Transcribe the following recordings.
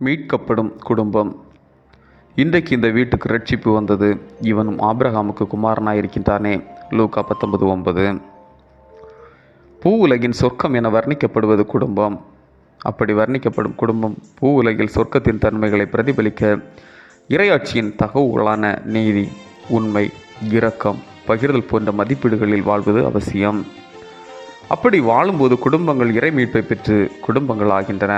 மீட்கப்படும் குடும்பம். இன்றைக்கு இந்த வீட்டுக்கு ரட்சிப்பு வந்தது. இவனும் ஆப்ரஹாமுக்கு குமாரனாய் இருக்கின்றானே லூக்கா பத்தொன்பது ஒன்பது. பூ உலகின் சொர்க்கம் என வர்ணிக்கப்படுவது குடும்பம். அப்படி வர்ணிக்கப்படும் குடும்பம் பூ உலகில் சொர்க்கத்தின் தன்மைகளை பிரதிபலிக்க இறையாட்சியின் தகவலான நீதி உண்மை இரக்கம் பகிர்தல் போன்ற மதிப்பீடுகளில் வாழ்வது அவசியம். அப்படி வாழும்போது குடும்பங்கள் இறை மீட்பை பெற்று குடும்பங்கள் ஆகின்றன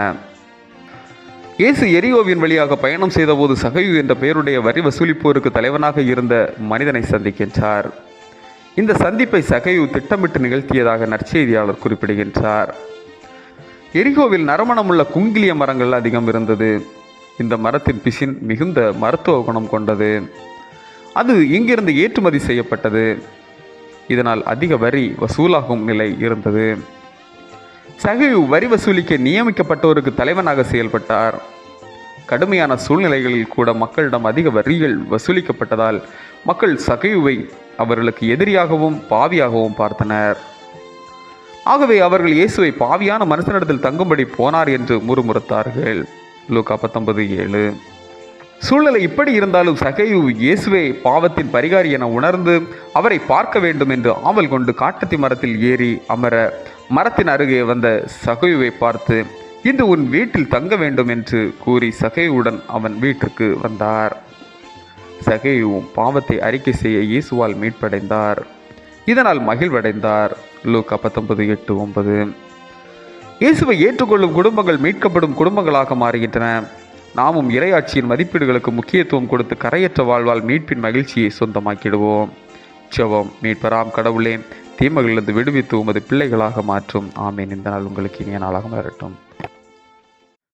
இயேசு எரியோவின் வழியாக பயணம் செய்தபோது சகையு என்ற பெயருடைய வரி வசூலிப்போருக்கு தலைவனாக இருந்த மனிதனை சந்திக்கின்றார். இந்த சந்திப்பை சகையு திட்டமிட்டு நிகழ்த்தியதாக நற்செய்தியாளர் குறிப்பிடுகின்றார். எரிகோவில் நறுமணமுள்ள குங்கிலிய மரங்கள் அதிகம் இருந்தது. இந்த மரத்தின் பிசின் மிகுந்த மருத்துவ குணம் கொண்டது. அது இங்கிருந்து ஏற்றுமதி செய்யப்பட்டது. இதனால் அதிக வரி வசூலாகும் நிலை இருந்தது. சகையு வரி வசூலிக்க நியமிக்கப்பட்டோருக்கு தலைவனாக செயல்பட்டார். கடுமையான சூழ்நிலைகளில் கூட மக்களிடம் அதிக வரிகள் வசூலிக்கப்பட்டதால் மக்கள் சகையுவை அவர்களுக்கு எதிரியாகவும் பாவியாகவும் பார்த்தனர். ஆகவே அவர்கள் இயேசுவை பாவியான மனுஷனிடத்தில் தங்கும்படி போனார் என்று முறுமுறுத்தார்கள். லூக்கா பத்தொன்பது ஏழு. சூழ்நிலை இப்படி இருந்தாலும் சகையு இயேசுவை பாவத்தின் பரிகாரி என உணர்ந்து அவரை பார்க்க வேண்டும் என்று ஆவல் கொண்டு காட்டத்தி மரத்தில் ஏறி அமர மரத்தின் அருகே வந்த சகையுவை பார்த்து இன்று உன் வீட்டில் தங்க வேண்டும் என்று கூறி சகையுடன் அவன் வீட்டிற்கு வந்தார். சகையுவும் பாவத்தை அறிக்கை செய்ய இயேசுவால் மீட்படைந்தார். இதனால் மகிழ்வடைந்தார். லூக்கா பத்தொன்பது எட்டு ஒன்பது. இயேசுவை ஏற்றுக்கொள்ளும் குடும்பங்கள் மீட்கப்படும் குடும்பங்களாக மாறுகின்றன. நாமும் இறையாட்சியின் மதிப்பீடுகளுக்கு முக்கியத்துவம் கொடுத்து கரையற்ற வாழ்வால் மீட்பின் மகிழ்ச்சியை சொந்தமாக்கிடுவோம். செவம் மீட்பராம் கடவுளே தீமைகளிலிருந்து விடுவித்து உமது பிள்ளைகளாக மாற்றும். ஆமேன். இந்த நாள் உங்களுக்கு இனிய நாளாக மாறட்டும்.